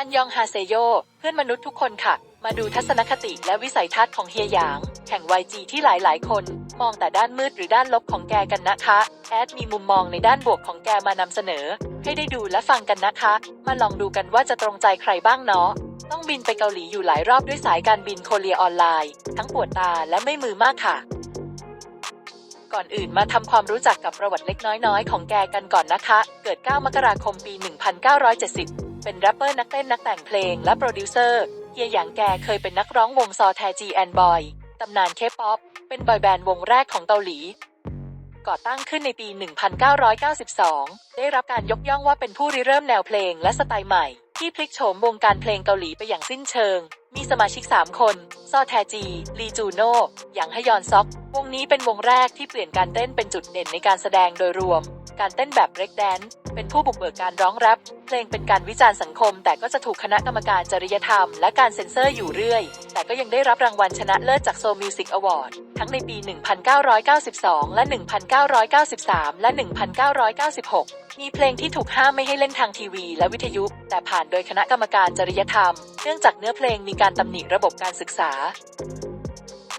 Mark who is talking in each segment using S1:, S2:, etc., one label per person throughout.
S1: อันยองฮาเซโย เพื่อนมนุษย์ทุกคนค่ะ มาดูทัศนคติและวิสัยทัศน์ของเฮียหยาง แห่ง YG ที่หลายๆ คน มองแต่ด้านมืดหรือด้านลบของแกกันนะคะ แอดมีมุมมองในด้านบวกของแกมานำเสนอ ให้ได้ดูและฟังกันนะคะ มาลองดูกันว่าจะตรงใจใครบ้างเนาะต้องบินไปเกาหลีอยู่หลายรอบด้วยสายการบินโคเรียออนไลน์ ทั้งปวดตาและไม่มือมากค่ะ ก่อนอื่นมาทำความรู้จักกับประวัติเล็กน้อยๆ ของแกกันก่อนนะคะ เกิด 9 มกราคม ปี 1970 เป็นแรปเปอร์นักเต้นนักแต่งเพลงและโปรดิวเซอร์เฮียหยางแกเคยเป็นนักร้องวงซอแทจีแอนบอยตำนานเคป๊อปเป็นบอยแบนด์วงแรกของเกาหลี ก่อตั้งขึ้นในปี 1992 ได้รับการยกย่องว่าเป็นผู้ริเริ่มแนวเพลงและสไตล์ใหม่ ที่พลิกโฉมวงการเพลงเกาหลีไปอย่างสิ้นเชิง มีสมาชิก 3 คน ซอแทจี ลีจูโน่หยางฮยอนซอก วงนี้เป็นวงแรกที่เปลี่ยนการเต้นเป็นจุดเด่นในการแสดงโดยรวม การเต้นแบบเบรกแดนซ์ เป็นผู้บุกเบิกการร้องแรปเพลงเป็นการวิจารณ์สังคม แต่ก็จะถูกคณะกรรมการจริยธรรม และการเซ็นเซอร์อยู่เรื่อย แต่ก็ยังได้รับรางวัลชนะเลิศจาก Soul Music Award ทั้งในปี 1992 และ 1993 และ 1996 มีเพลงที่ถูกห้ามไม่ให้เล่นทางทีวี และวิทยุ แต่ผ่านโดยคณะกรรมการจริยธรรม เนื่องจากเนื้อเพลงมีการตำหนิระบบการศึกษา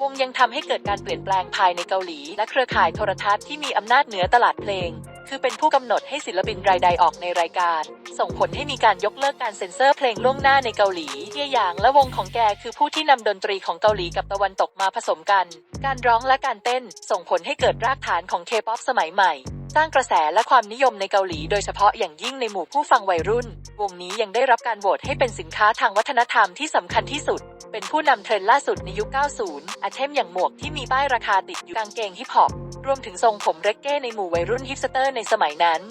S1: วงยังทำให้เกิดการเปลี่ยนแปลงภายในเกาหลี และเครือข่ายโทรทัศน์ที่มีอำนาจเหนือตลาดเพลง คือเป็นผู้กำหนดให้ศิลปินรายใดออกในรายการ ส่งผลให้มีการยกเลิกการเซ็นเซอร์เพลงล่วงหน้าในเกาหลีเฮียหยางและวงของแกคือผู้ที่นำดนตรีของเกาหลีกับตะวันตกมาผสมกัน การร้องและการเต้นส่งผลให้เกิดรากฐานของเคป๊อปสมัยใหม่สร้างกระแสและความนิยมในเกาหลีโดยเฉพาะอย่างยิ่งในหมู่ผู้ฟังวัยรุ่น วงนี้ยังได้รับการโหวตให้เป็นสินค้าทางวัฒนธรรมที่สำคัญที่สุด เป็นผู้นำเทรนด์ล่าสุดในยุค 90 อาเทมอย่างหมวกที่มีป้ายราคาติดอยู่กางเกงฮิปฮอป รวมถึงทรงผมเรกเก้ในหมู่วัยรุ่นฮิปสเตอร์ในสมัยนั้น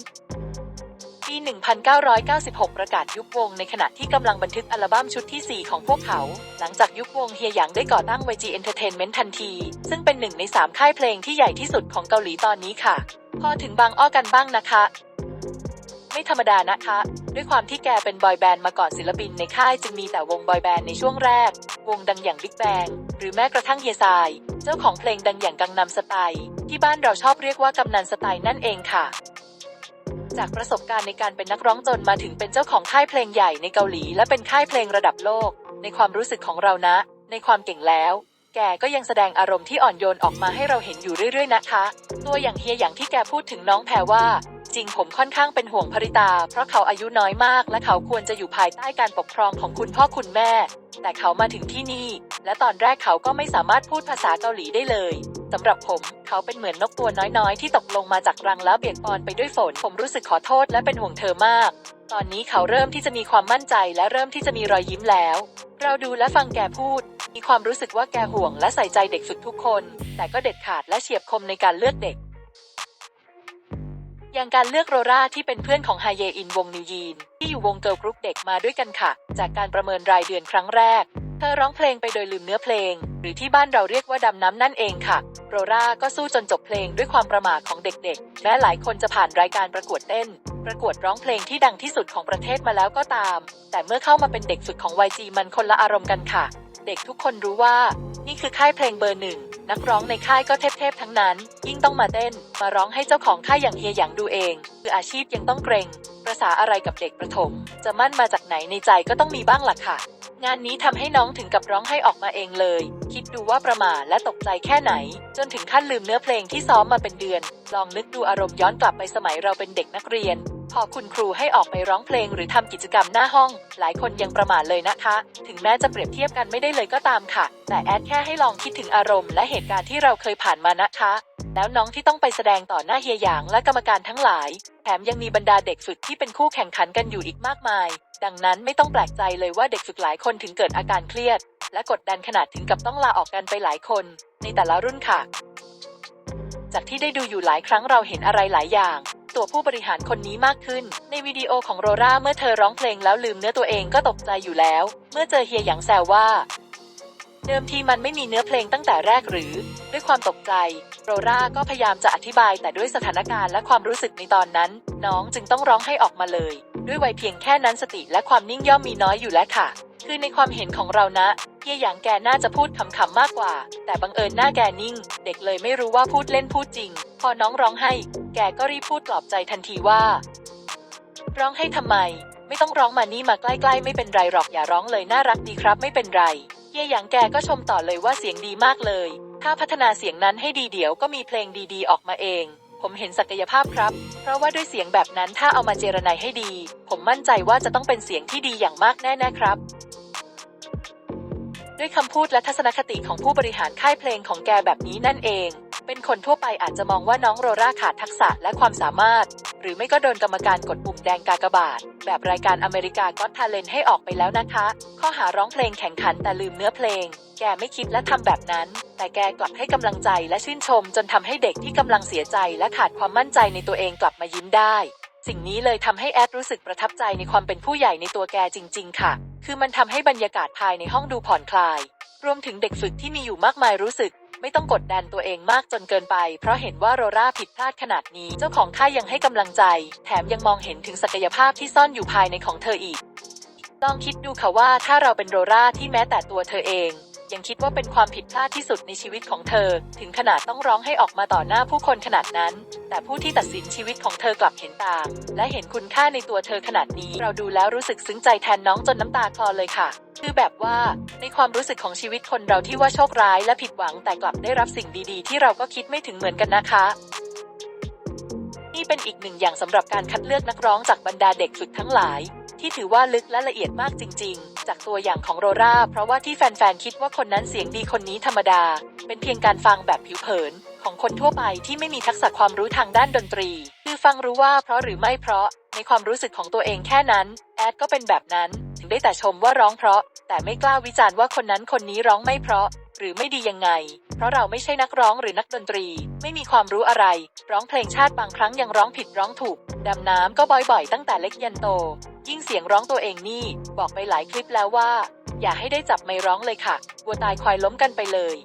S1: ปี1996 ประกาศยุบวงในขณะที่กำลังบันทึกอัลบั้มชุดที่ 4 ของพวกเขา หลังจากยุบวงเฮียหยางได้ก่อตั้ง YG Entertainment ทันที ซึ่งเป็นหนึ่งใน 3 ค่ายเพลงที่ใหญ่ที่สุดของเกาหลีตอนนี้ค่ะ พอถึงบางอ้อกันบ้างนะคะ ไม่ธรรมดานะคะ ด้วยความที่แกเป็นบอยแบนด์มาก่อนศิลปินในค่ายจึงมีแต่วงบอยแบนด์ในช่วงแรก วงดังอย่างบิ๊กแบงหรือแม้กระทั่งเฮียซายเจ้าของเพลงดังอย่างกังนำสไตล์ที่บ้านเราชอบเรียกว่ากำนันสไตล์นั่นเองค่ะ จากประสบการณ์ในการเป็นนักร้องจนมาถึงเป็นเจ้าของค่ายเพลงใหญ่ในเกาหลี และเป็นค่ายเพลงระดับโลก ในความรู้สึกของเรานะ ในความเก่งแล้ว แกก็ยังแสดงอารมณ์ที่อ่อนโยนออกมาให้เราเห็นอยู่เรื่อยๆนะคะ ตัวอย่างเฮียอย่างที่แกพูดถึงน้องแพรว่า จริงผมค่อนข้างเป็นห่วงภริตา เพราะเขาอายุน้อยมาก และเขาควรจะอยู่ภายใต้การปกครองของคุณพ่อคุณแม่ แต่เขามาถึงที่นี่ และตอนแรกเขาก็ไม่สามารถพูดภาษาเกาหลีได้เลยสำหรับผมเขาเป็นเหมือนนกตัวน้อยๆ ที่ตกลงมาจากรังแล้วเปียกปอนไปด้วยฝน ผมรู้สึกขอโทษและเป็นห่วงเธอมาก ตอนนี้เขาเริ่มที่จะมีความมั่นใจและเริ่มที่จะมีรอยยิ้มแล้ว เราดูและฟังแกพูด มีความรู้สึกว่าแกห่วงและใส่ใจเด็กฝึกทุกคน แต่ก็เด็ดขาดและเฉียบคมในการเลือกเด็ก อย่างการเลือกโรราที่เป็นเพื่อนของไฮเยอินวงนิวยีน ที่อยู่วงเกิร์ลกรุ๊ปเด็กมาด้วยกันค่ะ จากการประเมินรายเดือนครั้งแรก เธอร้องเพลงไปโดยลืมเนื้อเพลง หรือที่บ้านเราเรียกว่าดำน้ำนั่นเองค่ะ โรราก็สู้จนจบเพลงด้วยความประมาทของเด็กๆ แม้หลายคนจะผ่านรายการประกวดเต้น ประกวดร้องเพลงที่ดังที่สุดของประเทศมาแล้วก็ตาม แต่เมื่อเข้ามาเป็นเด็กฝึกของ YG มันคนละอารมณ์กันค่ะ เด็กทุกคนรู้ว่า นี่คือค่ายเพลงเบอร์หนึ่ง นักร้องในค่ายก็เทพๆทั้งนั้น ยิ่งต้องมาเต้น มาร้องให้เจ้าของค่ายอย่างเฮียหยางดูเอง คืออาชีพยังต้องเกรงประษาอะไรกับเด็กประถม จะมั่นมาจากไหนในใจก็ต้องมีบ้างล่ะค่ะ งานนี้ทำให้น้องถึงกับร้องให้ออกมาเองเลย คิดดูว่าประหม่าและตกใจแค่ไหน จนถึงขั้นลืมเนื้อเพลงที่ซ้อมมาเป็นเดือน ลองนึกดูอารมณ์ย้อนกลับไปสมัยเราเป็นเด็กนักเรียน พอคุณครูให้ออกไปร้องเพลงหรือทำกิจกรรมหน้าห้อง หลายคนยังประมาทเลยนะคะ ถึงแม้จะเปรียบเทียบกันไม่ได้เลยก็ตามค่ะ แต่แอดแค่ให้ลองคิดถึงอารมณ์และเหตุการณ์ที่เราเคยผ่านมานะคะ แล้วน้องที่ต้องไปแสดงต่อหน้าเฮียหยางและกรรมการทั้งหลาย แถมยังมีบรรดาเด็กฝึกที่เป็นคู่แข่งขันกันอยู่อีกมากมาย ดังนั้นไม่ต้องแปลกใจเลยว่าเด็กฝึกหลายคนถึงเกิดอาการเครียด และกดดันขนาดถึงกับต้องลาออกกันไปหลายคน ในแต่ละรุ่นค่ะ จากที่ได้ดูอยู่หลายครั้งเราเห็นอะไรหลายอย่าง ตัวผู้บริหารคนนี้มากขึ้น ในวิดีโอของโรราเมื่อเธอร้องเพลงแล้วลืมเนื้อตัวเองก็ตกใจอยู่แล้ว เมื่อเจอเฮียหยางแซวว่า เดิมทีมันไม่มีเนื้อเพลงตั้งแต่แรกหรือ ด้วยความตกใจ โรราก็พยายามจะอธิบายแต่ด้วยสถานการณ์และความรู้สึกในตอนนั้น น้องจึงต้องร้องให้ออกมาเลย ด้วยวัยเพียงแค่นั้นสติและความนิ่งย่อมมีน้อยอยู่แล้วค่ะ คือในความเห็นของเรานะเฮียหยางแกน่าจะพูดขำๆมากกว่า แต่บังเอิญหน้าแกนิ่ง เด็กเลยไม่รู้ว่าพูดเล่นพูดจริง พอน้องร้องให้ แกก็รีบพูดปลอบใจทันทีว่า ร้องให้ทำไม ไม่ต้องร้องมานี่มาใกล้ๆ ไม่เป็นไรหรอกอย่าร้องเลยน่ารักดีครับ ไม่เป็นไรเฮียหยางแกก็ชมต่อเลยว่าเสียงดีมากเลย ถ้าพัฒนาเสียงนั้นให้ดีเดี๋ยวก็มีเพลงดีๆ ออกมาเองผมเห็นศักยภาพครับ เพราะว่าด้วยเสียงแบบนั้นถ้าเอามาเจรไนให้ดี ผมมั่นใจว่าจะต้องเป็นเสียงที่ดีอย่างมากแน่ๆครับ ด้วยคำพูดและทัศนคติของผู้บริหารค่ายเพลงของแกแบบนี้นั่นเอง เป็นคนทั่วไปอาจจะมองว่าน้องโรราขาดทักษะและความสามารถ หรือไม่ก็โดนกรรมการกดปุ่มแดงกากบาท แบบรายการอเมริกาก็ทาเลนให้ออกไปแล้วนะคะ ข้อหาร้องเพลงแข่งขันแต่ลืมเนื้อเพลง แกไม่คิดและทำแบบนั้น แต่แกกลับให้กำลังใจและชื่นชม จนทำให้เด็กที่กำลังเสียใจและขาดความมั่นใจในตัวเองกลับมายิ้มได้ สิ่งนี้เลยทำให้แอดรู้สึกประทับใจในความเป็นผู้ใหญ่ในตัวแกจริง ๆ ค่ะ คือมันทำให้บรรยากาศภายในห้องดูผ่อนคลาย รวมถึงเด็กฝึกที่มีอยู่มากมายรู้สึก ไม่ต้องกดดันตัวเองมากจนเกินไป เพราะเห็นว่าโรราผิดพลาดขนาดนี้ เจ้าของค่ายยังให้กำลังใจ แถมยังมองเห็นถึงศักยภาพที่ซ่อนอยู่ภายในของเธออีก ลองคิดดูค่ะว่าถ้าเราเป็นโรราที่แม้แต่ตัวเธอเอง ยังคิดว่าเป็นความผิดพลาดที่สุดในชีวิตของเธอ ถึงขนาดต้องร้องให้ออกมาต่อหน้าผู้คนขนาดนั้น แต่ผู้ที่ตัดสินชีวิตของเธอกลับเห็นต่าง และเห็นคุณค่าในตัวเธอขนาดนี้ เราดูแล้วรู้สึกซึ้งใจแทนน้องจนน้ำตาคลอเลยค่ะคือแบบว่าในความรู้สึกของชีวิตคนเราที่ว่าโชคร้ายและผิดหวังแต่กลับได้รับสิ่งดีๆ ที่เราก็คิดไม่ถึงเหมือนกันนะคะ นี่เป็นอีกหนึ่งอย่างสำหรับการคัดเลือกนักร้องจากบรรดาเด็กฝึกทั้งหลาย ที่ถือว่าลึกและละเอียดมากจริง ๆ จากตัวอย่างของโรราเพราะว่าที่แฟนๆคิดว่าคนนั้นเสียงดีคนนี้ธรรมดา เป็นเพียงการฟังแบบผิวเผิน ของคนทั่วไปที่ไม่มีทักษะความรู้ทางด้านดนตรี คือฟังรู้ว่าเพราะหรือไม่เพราะ ในความรู้สึกของตัวเองแค่นั้น แอดก็เป็นแบบนั้น ถึงได้แต่ชมว่าร้องเพราะ แต่ไม่กล้าวิจารณ์ว่าคนนั้นคนนี้ร้องไม่เพราะ หรือไม่ดียังไง เพราะเราไม่ใช่นักร้องหรือนักดนตรี ไม่มีความรู้อะไร ร้องเพลงชาติบางครั้งยังร้องผิดร้องถูก ดำน้ำก็บ่อยๆ ตั้งแต่เล็กยันโต ยิ่งเสียงร้องตัวเองนี่ บอกไปหลายคลิปแล้วว่า อย่าให้ได้จับไม่ร้องเลยค่ะวัวตายควายล้มกันไปเลย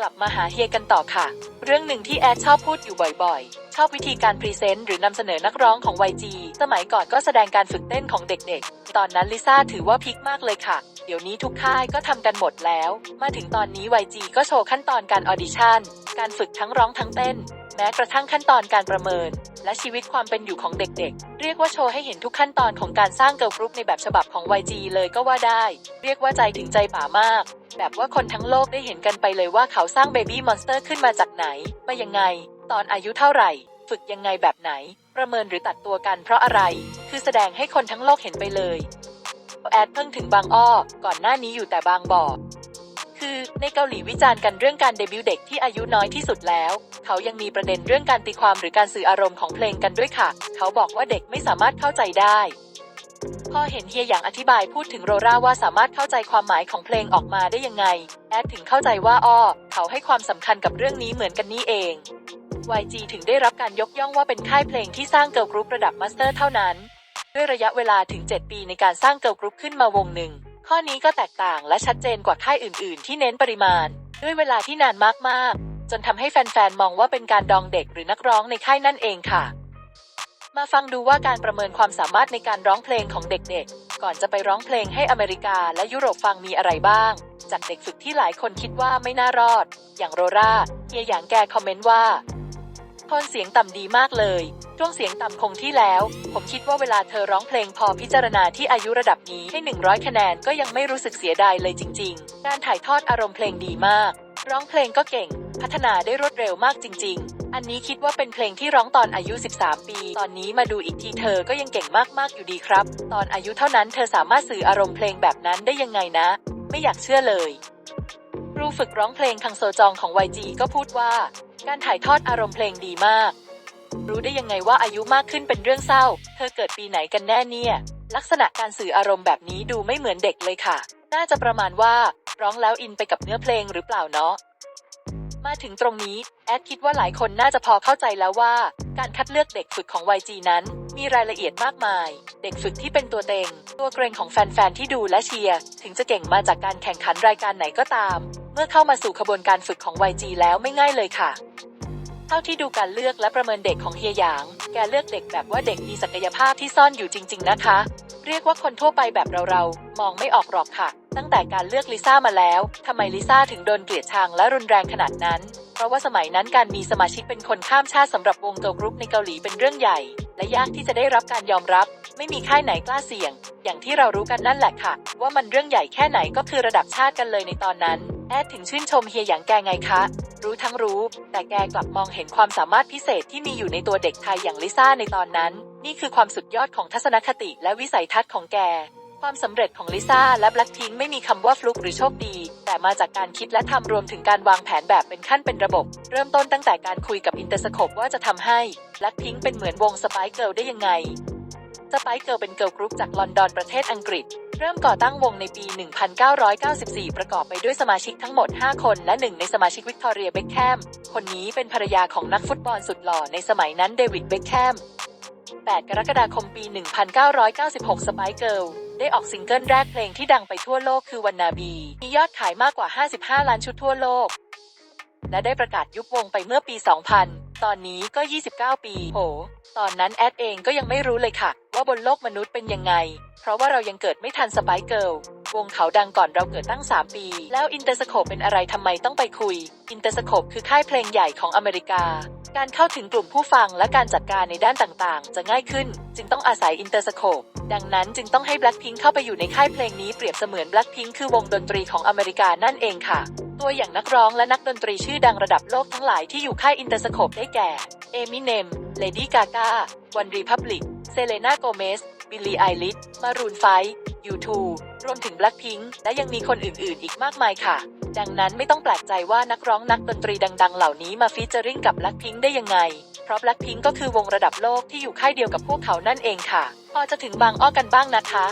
S1: กลับมาหาเฮียกันต่อค่ะ เรื่องหนึ่งที่แอดชอบพูดอยู่บ่อยๆ ชอบวิธีการพรีเซนต์หรือนำเสนอนักร้องของ YG สมัยก่อนก็แสดงการฝึกเต้นของเด็กๆ ตอนนั้นลิซ่าถือว่าพิกมากเลยค่ะ เดี๋ยวนี้ทุกค่ายก็ทำกันหมดแล้ว มาถึงตอนนี้ YG ก็โชว์ขั้นตอนการออดิชั่น การฝึกทั้งร้องทั้งเต้น ม้กระทั่งขั้นตอนการประเมิน และชีวิตความเป็นอยู่ของเด็กๆเรียกว่าโชว์ให้เห็นทุกขั้นตอนของการสร้างเกิร์ลกรุ๊ปในแบบฉบับของ YG เลยก็ว่าได้ เรียกว่าใจถึงใจป่ามาก แบบว่าคนทั้งโลกได้เห็นกันไปเลยว่าเขาสร้างเบบี้มอนสเตอร์ขึ้นมาจากไหนมายังไง ตอนอายุเท่าไหร่ ฝึกยังไงแบบไหน ประเมินหรือตัดตัวกันเพราะอะไร คือแสดงให้คนทั้งโลกเห็นไปเลยแอดเพิ่งถึงบางอ้อ ก่อนหน้านี้อยู่แต่บางบ่อ คือ ในเกาหลีวิจารณ์กันเรื่องการเดบิวต์เด็กที่อายุน้อยที่สุดแล้ว เขายังมีประเด็นเรื่องการตีความหรือการสื่ออารมณ์ของเพลงกันด้วยค่ะ เขาบอกว่าเด็กไม่สามารถเข้าใจได้พอเห็นเฮียหยางอธิบายพูดถึงโรราว่าสามารถเข้าใจความหมายของเพลงออกมาได้ยังไง แอดถึงเข้าใจว่าอ้อเขาให้ความสำคัญกับเรื่องนี้เหมือนกันนี่เอง YG ถึงได้รับการยกย่องว่าเป็นค่ายเพลงที่สร้างเกิร์ลกรุ๊ประดับมาสเตอร์เท่านั้น ด้วยระยะเวลาถึง 7 ปีในการสร้างเกิร์ลกรุ๊ปขึ้นมาวงหนึ่ง ข้อนี้ก็แตกต่างและชัดเจนกว่าค่ายอื่น ๆ ที่เน้นปริมาณ ด้วยเวลาที่นานมาก ๆ จนทำให้แฟน ๆ มองว่าเป็นการดองเด็กหรือนักร้องในค่ายนั่นเองค่ะ มาฟังดูว่าการประเมินความสามารถในการร้องเพลงของเด็ก ๆ ก่อนจะไปร้องเพลงให้อเมริกาและยุโรปฟังมีอะไรบ้าง จากเด็กฝึกที่หลายคนคิดว่าไม่น่ารอด อย่างโรราเฮียหยางแกคอมเมนต์ว่า ทนเสียงต่ำดีมากเลยช่วงเสียงต่ำคงที่แล้ว ผมคิดว่าเวลาเธอร้องเพลงพอพิจารณาที่อายุระดับนี้ให้ 100 คะแนนก็ยังไม่รู้สึกเสียดายเลยจริง ๆ การถ่ายทอดอารมณ์เพลงดีมาก ร้องเพลงก็เก่ง พัฒนาได้รวดเร็วมากจริง ๆ อันนี้คิดว่าเป็นเพลงที่ร้องตอนอายุ 13 ปี ตอนนี้มาดูอีกทีเธอก็ยังเก่งมากๆอยู่ดีครับ ตอนอายุเท่านั้นเธอสามารถสื่ออารมณ์เพลงแบบนั้นได้ยังไงนะ ไม่อยากเชื่อเลย รูฝึกร้องเพลงคังโซจองของ YG ก็พูดว่า การถ่ายทอดอารมณ์เพลงดีมาก รู้ได้ยังไงว่าอายุมากขึ้นเป็นเรื่องเศร้า เธอเกิดปีไหนกันแน่เนี่ย ลักษณะการสื่ออารมณ์แบบนี้ดูไม่เหมือนเด็กเลยค่ะ น่าจะประมาณว่าร้องแล้วอินไปกับเนื้อเพลงหรือเปล่าเนาะมาถึงตรงนี้ แอดคิดว่าหลายคนน่าจะพอเข้าใจแล้วว่า การคัดเลือกเด็กฝึกของ YG นั้น มีรายละเอียดมากมาย เด็กฝึกที่เป็นตัวเต็ง ตัวเกรงของแฟน ๆ ที่ดูและเชียร์ ถึงจะเก่งมาจากการแข่งขันรายการไหนก็ตาม เมื่อเข้ามาสู่ขบวนการฝึกของ YG แล้วไม่ง่ายเลยค่ะ เท่าที่ดูการเลือกและประเมินเด็กของเฮียหยาง แกเลือกเด็กแบบว่าเด็กมีศักยภาพที่ซ่อนอยู่จริง ๆ นะคะ เรียกว่าคนทั่วไปแบบเราๆ มองไม่ออกหรอกค่ะ ตั้งแต่การเลือกลิซ่ามาแล้วทำไมลิซ่าถึงโดนเกลียดชังและรุนแรงขนาดนั้น เพราะว่าสมัยนั้นการมีสมาชิกเป็นคนข้ามชาติสำหรับวงเกิร์ลกรุ๊ปในเกาหลีเป็นเรื่องใหญ่ และยากที่จะได้รับการยอมรับ ไม่มีค่ายไหนกล้าเสี่ยง อย่างที่เรารู้กันนั่นแหละค่ะ ว่ามันเรื่องใหญ่แค่ไหนก็คือระดับชาติกันเลยในตอนนั้น แอดถึงชื่นชมเฮียหยางแกไงคะ รู้ทั้งรู้ แต่แกกลับมองเห็นความสามารถพิเศษที่มีอยู่ในตัวเด็กไทยอย่างลิซ่าในตอนนั้น นี่คือความสุดยอดของทัศนคติและวิสัยทัศน์ของแก ความสำเร็จของลิซ่าและแบล็คพิงไม่มีคำว่าฟลุกหรือโชคดี แต่มาจากการคิดและทำรวมถึงการวางแผนแบบเป็นขั้นเป็นระบบ เริ่มต้นตั้งแต่การคุยกับอินเตอร์สโคปว่าจะทำให้แบล็คพิงเป็นเหมือนวงสไปเกิลได้ยังไงสไปเกิลเป็นเกิร์ลกรุ๊ปจากลอนดอนประเทศอังกฤษ เริ่มก่อตั้งวงในปี 1994 ประกอบไปด้วยสมาชิกทั้งหมด 5 คนและหนึ่งในสมาชิกวิกตอเรียเบ็คแคม คนนี้เป็นภรรยาของนักฟุตบอลสุดหล่อในสมัยนั้นเดวิดเบ็คแคม 8 กรกฎาคมปี 1996 สไปเกิลได้ออกซิงเกิลแรกเพลงที่ดังไปทั่วโลกคือวันนาบี มียอดขายมากกว่า 55 ล้านชุดทั่วโลก และได้ประกาศยุบวงไปเมื่อปี 2000 ตอนนี้ก็ 29 ปี โห ตอนนั้นแอดเองก็ยังไม่รู้เลยค่ะ ว่าบนโลกมนุษย์เป็นยังไง เพราะว่าเรายังเกิดไม่ทันสไปเกิลวงเขาดังก่อนเราเกิดตั้ง 3 ปี แล้วอินเตอร์สโคปเป็นอะไรทำไมต้องไปคุย อินเตอร์สโคปคือค่ายเพลงใหญ่ของอเมริกา การเข้าถึงกลุ่มผู้ฟังและการจัดการในด้านต่างๆ จะง่ายขึ้น จึงต้องอาศัยอินเตอร์สโคป ดังนั้นจึงต้องให้ Blackpink เข้าไปอยู่ในค่ายเพลงนี้เปรียบเสมือน Blackpink คือวงดนตรีของอเมริกานั่นเองค่ะ ตัวอย่างนักร้องและนักดนตรีชื่อดังระดับโลกทั้งหลายที่อยู่ค่ายอินเตอร์สโคปได้แก่เอมิเนมเลดี้กากาวันรีพับลิกเซเลนาโกเมสบิลลี่ไอลิสมารูนไฟยูทูรวมถึง Blackpink และยังมีคนอื่นๆ อีกมากมายค่ะ ดังนั้นไม่ต้องแปลกใจว่านักร้องนักดนตรีดัง ๆ เหล่านี้มาฟีเจอริ่งกับ Blackpink ได้ยังไง ราะ Blackpink ก็คือวงระดับโลกที่อยู่ค่ายเดียวกับพวกเขานั่นเองค่ะ พอจะถึงบางอ้อกันบ้างนะคะ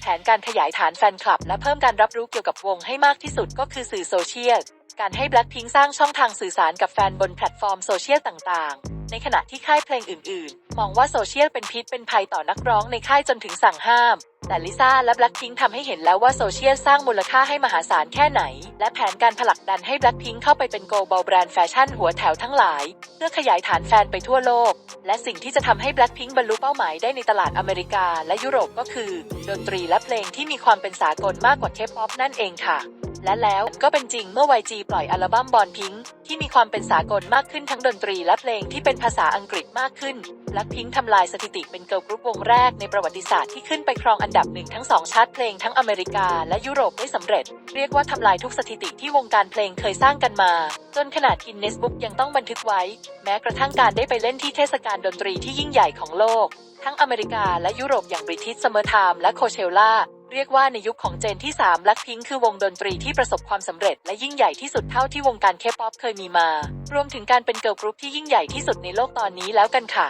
S1: แผนการขยายฐานแฟนคลับ และเพิ่มการรับรู้เกี่ยวกับวงให้มากที่สุดก็คือสื่อโซเชียล การให้ Blackpink สร้างช่องทางสื่อสารกับแฟนบนแพลตฟอร์มโซเชียลต่างๆ ในขณะที่ค่ายเพลงอื่นๆ มองว่าโซเชียลเป็นพิษเป็นภัยต่อนักร้องในค่ายจนถึงสั่งห้ามแต่ลิซ่าและ Blackpink ทำให้เห็นแล้วว่าโซเชียลสร้างมูลค่าให้มหาศาลแค่ไหน และแผนการผลักดันให้ Blackpink เข้าไปเป็น global brand แฟชั่นหัวแถวทั้งหลาย เพื่อขยายฐานแฟนไปทั่วโลก และสิ่งที่จะทำให้ Blackpink บรรลุเป้าหมายได้ในตลาดอเมริกาและยุโรปก็คือ ดนตรีและเพลงที่มีความเป็นสากลมากกว่าเคป๊อปนั่นเองค่ะ และแล้วก็เป็นจริงเมื่อ YG ปล่อยอัลบั้มบอลพิง ที่มีความเป็นสากลมากขึ้นทั้งดนตรีและเพลงที่เป็นภาษาอังกฤษมากขึ้น และพิงทำลายสถิติเป็นเกิร์ลกรุ๊ปวงแรกในประวัติศาสตร์ที่ขึ้นไปครองอันดับหนึ่งทั้งสองชาร์ตเพลงทั้งอเมริกาและยุโรปได้สำเร็จ เรียกว่าทำลายทุกสถิติที่วงการเพลงเคยสร้างกันมา จนขนาดกินเนสบุ๊กยังต้องบันทึกไว้ แม้กระทั่งการได้ไปเล่นที่เทศกาลดนตรีที่ยิ่งใหญ่ของโลก ทั้งอเมริกาและยุโรปอย่างบริทิสเมอร์ไทม์และโคเชล่า เรียกว่าในยุคของเจนที่3 b l a c k p i n k คือวงดนตรีที่ประสบความสำเร็จและยิ่งใหญ่ที่สุดเท่าที่วงการเคป๊อปเคยมีมา รวมถึงการเป็นเกิร์ลกรุ๊ปที่ยิ่งใหญ่ที่สุดในโลกตอนนี้แล้วกันค่ะ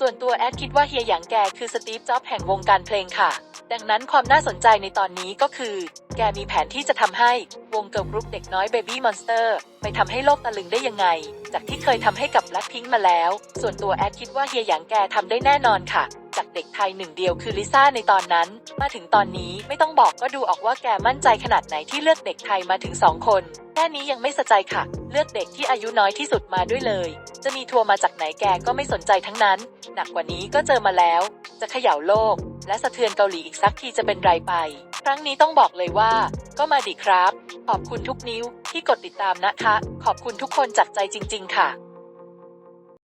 S1: ส่วนตัวแอดคิดว่าเฮียหยางแกคือสตีฟจ็อบแห่งวงการเพลงค่ะ ดังนั้นความน่าสนใจในตอนนี้ก็คือ แกมีแผนที่จะทำให้วงเกิร์ลกรุ๊ปเด็กน้อย Baby Monster ไปทำให้โลกตะลึงได้ยังไง จากที่เคยทำให้กับ Blackpink มาแล้ว ส่วนตัวแอดคิดว่าเฮียหยางแกทำได้แน่นอนค่ะ จากเด็กไทยหนึ่งเดียวคือลิซ่าในตอนนั้น มาถึงตอนนี้ไม่ต้องบอกก็ดูออกว่าแกมั่นใจขนาดไหนที่เลือกเด็กไทยมาถึงสองคนแค่นี้ยังไม่สะใจค่ะ เลือกเด็กที่อายุน้อยที่สุดมาด้วยเลย จะมีทัวร์มาจากไหนแกก็ไม่สนใจทั้งนั้น หนักกว่านี้ก็เจอมาแล้ว จะเขย่าโลก และสะเทือนเกาหลีอีกสักทีจะเป็นไรไป ครั้งนี้ต้องบอกเลยว่า ก็มาดีครับ ขอบคุณทุกนิ้วที่กดติดตามนะคะ ขอบคุณทุกคนจากใจจริง ๆ ค่ะ